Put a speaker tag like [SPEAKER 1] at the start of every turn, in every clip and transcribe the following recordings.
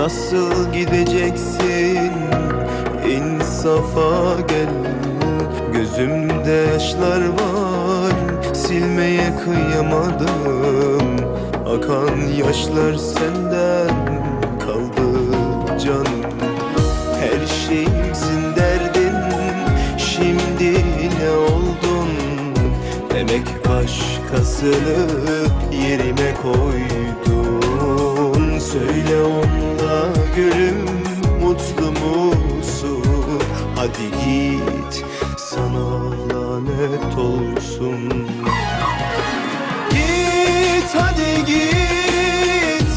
[SPEAKER 1] Nasıl gideceksin? İnsafa gel. Gözümde yaşlar var. Silmeye kıyamadım. Akan yaşlar senden kaldı canım. Her şeyimsin derdin. Şimdi ne oldun? Demek başkasını yerime koydun. Söyle onunla gülüm mutlu musun? Hadi git sana lanet olsun. Git hadi git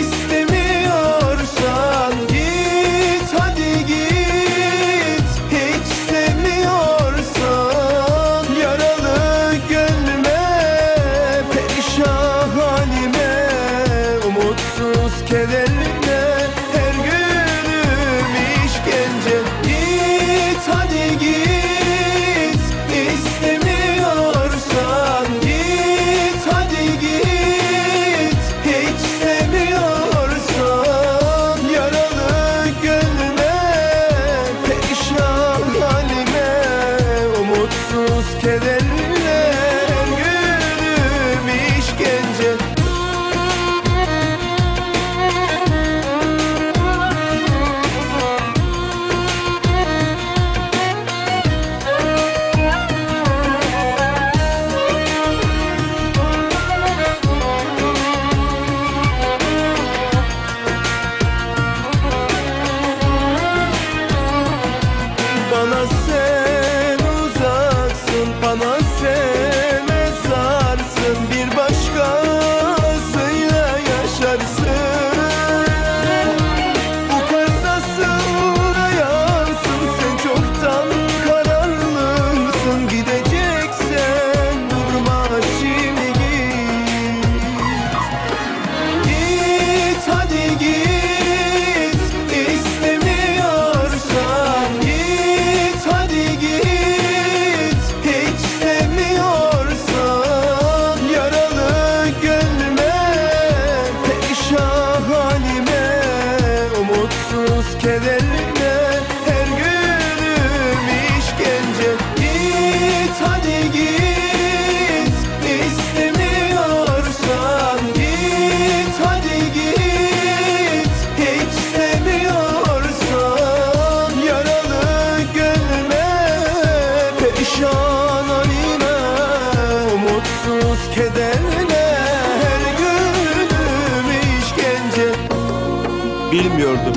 [SPEAKER 1] istemiyorsan. Git hadi git hiç sevmiyorsan. Yaralı gönlüme perişan halime umutsuz kederime kederine her günüm işkence. Bana sen umutsuz kederime her günüm işkence. Git hadi git istemiyorsan git hadi git. Hiç sevmiyorsan yaralı gönlüme perişan halime. Umutsuz kederine her günüm işkence. Bilmiyordum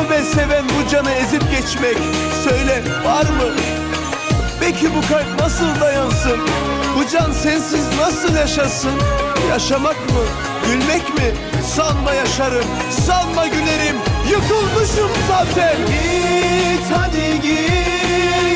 [SPEAKER 1] Mı be seven bu canı ezip geçmek? Söyle var mı? Peki bu kalp nasıl dayansın? Bu can sensiz nasıl yaşasın? Yaşamak mı? Gülmek mi? Sanma yaşarım, sanma gülerim Yıkılmışım zaten Git hadi git